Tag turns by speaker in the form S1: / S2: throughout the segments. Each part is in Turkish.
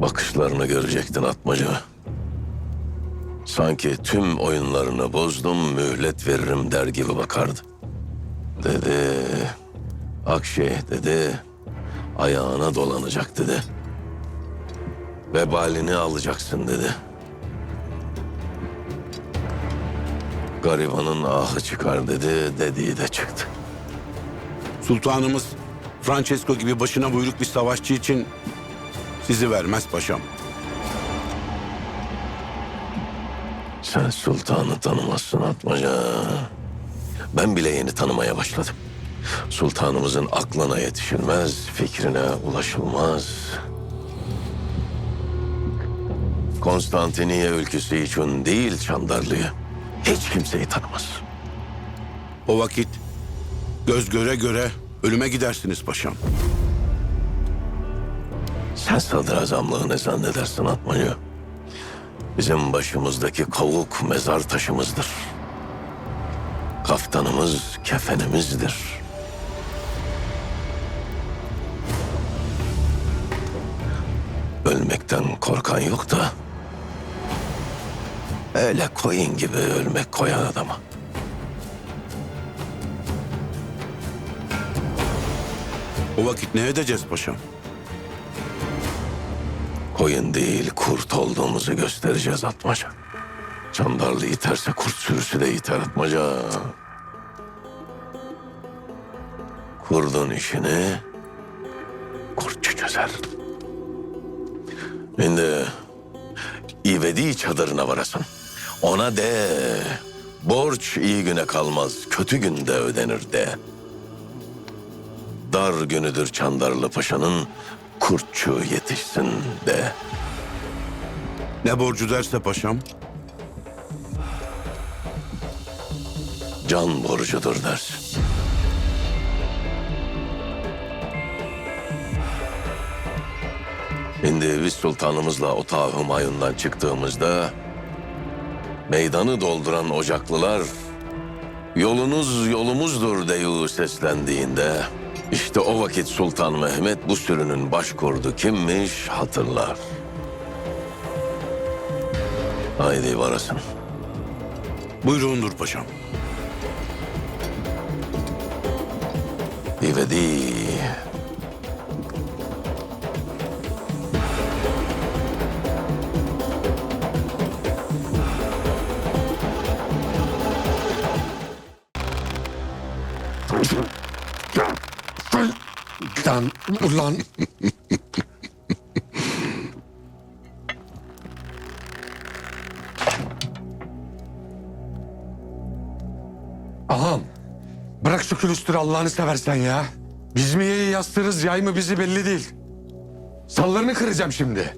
S1: Bakışlarını görecektin atmaca. Sanki tüm oyunlarını bozdum, mühlet veririm der gibi bakardı. Dedi, Akşe dedi, ayağına dolanacak dedi. Vebalini alacaksın dedi. Garibanın ahı çıkar dedi, dediği de çıktı.
S2: Sultanımız Francesco gibi başına buyruk bir savaşçı için sizi vermez paşam.
S1: Sen sultanı tanımazsın Atmaca. Ben bile yeni tanımaya başladım. Sultanımızın aklına yetişilmez, fikrine ulaşılmaz. Konstantiniye ülküsü için değil Çandarlı'yı. Hiç kimseyi tanımaz.
S2: O vakit göz göre göre ölüme gidersiniz paşam.
S1: Sen sadrazamlığı ne zannedersin Atmaca? Bizim başımızdaki kavuk mezar taşımızdır. Kaftanımız kefenimizdir. Ölmekten korkan yok da... Öyle koyun gibi ölmek koyan adama.
S2: O vakit ne edeceğiz paşam?
S1: Koyun değil kurt olduğumuzu göstereceğiz Atmaca. Çandarlı iterse kurt sürüsü de iter Atmaca. Kurdun işini kurtçu çözer. Şimdi ivedi çadırına varasın. Ona de borç iyi güne kalmaz, kötü günde ödenir de. Dar günüdür Çandarlı Paşa'nın kurtçu yetişsin de.
S2: Ne borcu derse paşam?
S1: Can borcudur dersin. Şimdi biz sultanımızla otağı Humayun'dan çıktığımızda meydanı dolduran ocaklılar yolunuz yolumuzdur deyu seslendiğinde işte o vakit Sultan Mehmet bu sürünün başkurdu kimmiş hatırlar. Haydi varasın.
S2: Buyruğundur paşam.
S1: İvedi.
S3: Lan ulan. Ağam. Bırak şu külüstürü Allah'ını seversen ya. Biz mi yayı yastırırız yay mı bizi belli değil. Sallarını kıracağım şimdi.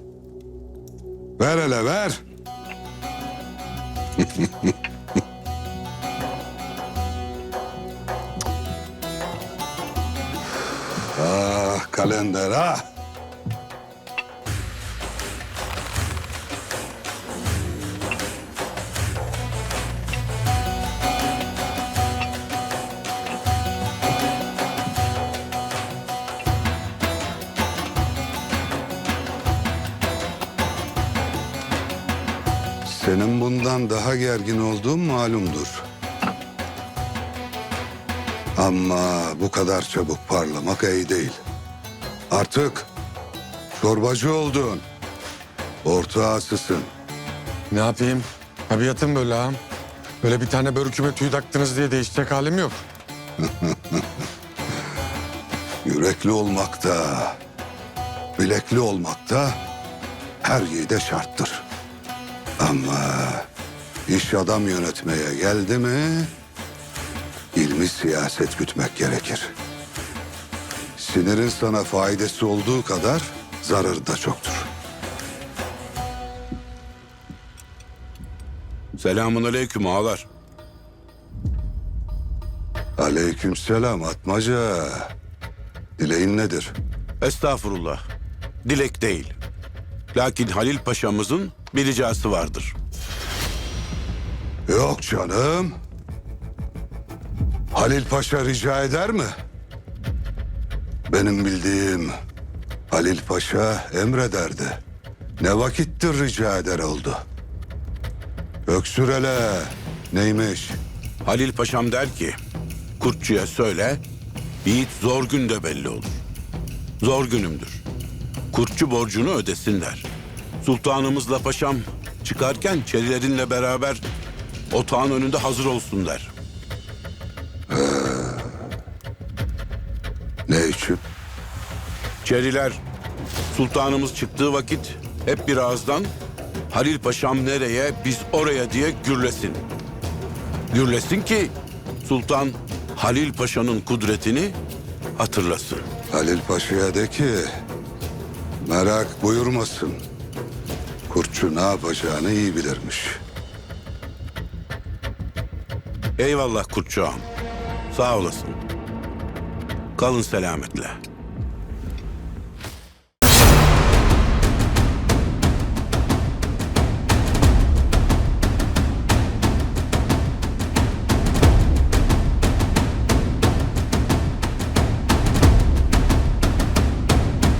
S4: Ver hele ver. kalender ah. Senin bundan daha gergin olduğun malumdur. Ama bu kadar çabuk parlamak iyi değil. Artık çorbacı oldun. Ortağısısın.
S3: Ne yapayım? Tabiatım böyle ağam. Böyle bir tane börküme tüy taktınız diye değişecek halim yok.
S4: Yürekli olmakta, bilekli olmakta her yiğide şarttır. Ama iş adam yönetmeye geldi mi ilmi siyaset gütmek gerekir. Sinirin sana faydası olduğu kadar zararı da çoktur.
S2: Selamun aleyküm ağalar.
S4: Aleykümselam Atmaca. Dileğin nedir?
S2: Estağfurullah. Dilek değil. Lakin Halil Paşa'mızın bir ricası vardır.
S4: Yok canım. Halil Paşa rica eder mi? Benim bildiğim Halil Paşa emrederdi. Ne vakittir rica eder oldu. Öksür hele. Neymiş?
S2: Halil Paşam der ki, kurtçuya söyle, yiğit zor günde belli olur. Zor günümdür. Kurtçu borcunu ödesin der. Sultanımızla paşam çıkarken çelilerinle beraber otağın önünde hazır olsun der. Çeriler sultanımız çıktığı vakit hep bir ağızdan Halil Paşam nereye biz oraya diye gürlesin. Gürlesin ki sultan Halil Paşa'nın kudretini hatırlasın.
S4: Halil Paşa'ya de ki merak buyurmasın. Kurtçu ne yapacağını iyi bilirmiş.
S2: Eyvallah kurtçuğum. Sağ olasın. Kalın selametle.